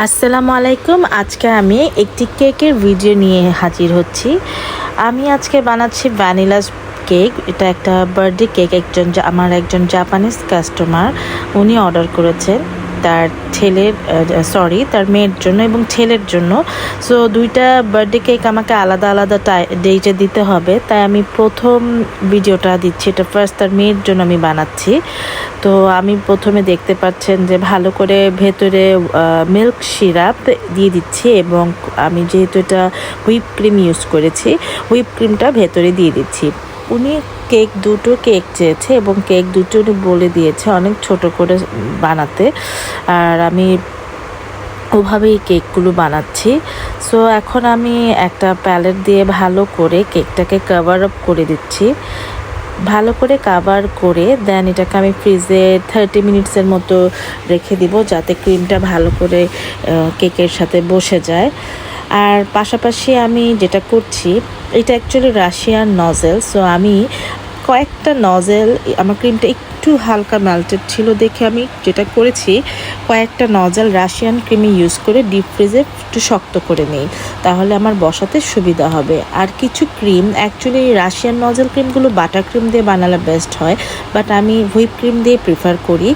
আসসালামু আলাইকুম। আজকে আমি একটি কেকের ভিডিও নিয়ে হাজির হচ্ছি। আমি আজকে বানাচ্ছি ভ্যানিলাস কেক। এটা একটা বার্থডে কেক একজন আমার একজন জাপানিজ কাস্টমার। উনি অর্ডার করেছেন। তার ছেলের সরি তার মেয়ের জন্য এবং ছেলের জন্য। সো দুইটা বার্থডে কেক আমাকে আলাদা আলাদা ডেটে দিতে হবে। তাই আমি প্রথম ভিডিওটা দিচ্ছি। এটা ফার্স্ট তার মেয়ের জন্য আমি বানাচ্ছি। তো আমি প্রথমে দেখতে পাচ্ছেন যে ভালো করে ভেতরে মিল্ক সিরাপ দিয়ে দিচ্ছি এবং আমি যেহেতু এটা হুইপ ক্রিম ইউজ করেছি হুইপ ক্রিমটা ভেতরে দিয়ে দিচ্ছি। উনি কেক, দুটো কেক চেয়েছে এবং কেক দুটো উনি বলে দিয়েছে অনেক ছোট করে বানাতে। আর আমি ওভাবেই কেকগুলো বানাচ্ছি। সো এখন আমি একটা প্যালেট দিয়ে ভালো করে কেকটাকে কভার আপ করে দিচ্ছি। ভালো করে কাভার করে দেন এটাকে আমি ফ্রিজে থার্টি মিনিটসের মতো রেখে দিব যাতে ক্রিমটা ভালো করে কেকের সাথে বসে যায়। আর পাশাপাশি আমি যেটা করছি, এটা অ্যাকচুয়ালি রাশিয়ান নজেল সো আমি কয়েকটা নজেল আমার ক্রিমটা একটু হালকা মেল্টেড ছিল দেখে আমি যেটা করেছি, কয়েকটা নজাল রাশিয়ান ক্রিমে ইউজ করে ডিপ ফ্রিজে একটু শক্ত করে নিই। তাহলে আমার বসাতে সুবিধা হবে। আর কিছু ক্রিম অ্যাকচুয়ালি রাশিয়ান নজেল ক্রিমগুলো বাটার ক্রিম দিয়ে বানালে বেস্ট হয় বাট আমি হুইপ ক্রিম দিয়ে প্রিফার করি।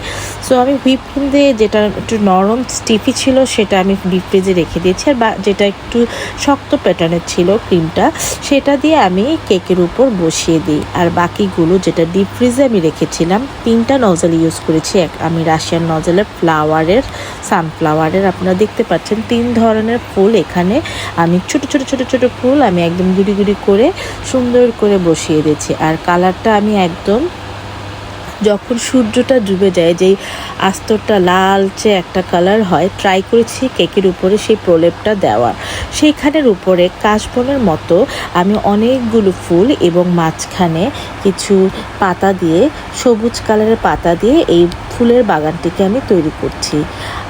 সো আমি হুইপ ক্রিম দিয়ে যেটা একটু নরম স্টিফি ছিল, সেটা আমি ডিপ ফ্রিজে রেখে দিয়েছি। আর বা, যেটা একটু শক্ত প্যাটার্নের ছিল ক্রিমটা সেটা দিয়ে আমি কেকের উপর বসিয়ে দিই। আর বাকিগুলো যেটা ডিপ ফ্রিজে আমি রেখেছিলাম তিনটা নজল ইউজ করেছি। এক আমি রাশিয়ান নজলের ফ্লাওয়ারের সানফ্লাওয়ারের আপনারা দেখতে পাচ্ছেন তিন ধরনের ফুল এখানে। আমি ছোট ছোট ছোট ছোট ফুল আমি একদম গুড়ি গুড়ি করে সুন্দর করে বসিয়ে দিয়েছি। আর কালারটা আমি একদম যখন সূর্যটা ডুবে যায়, যেই আস্তরটা লালচে একটা কালার হয় ট্রাই করেছি কেকের উপরে সেই প্রলেপটা দেওয়ার। সেইখানের উপরে কাশবনের মতো আমি অনেকগুলো ফুল এবং মাঝখানে কিছু পাতা দিয়ে, সবুজ কালারের পাতা দিয়ে এই ফুলের বাগানটিকে আমি তৈরি করছি।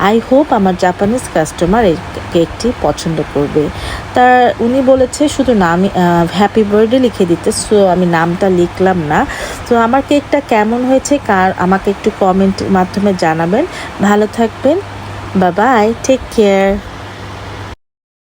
আই হোপ আমার জাপানিজ কাস্টমার এই কেকটি পছন্দ করবে। তার, উনি বলেছে, শুধু নাম হ্যাপি বার্থডে লিখে দিতে সো আমি নামটা লিখলাম না। তো আমার কেকটা কেমন হয়েছে, কার, আমাকে একটু কমেন্ট মাধ্যমে জানাবেন। ভালো থাকবেন। বা বাই টেক কেয়ার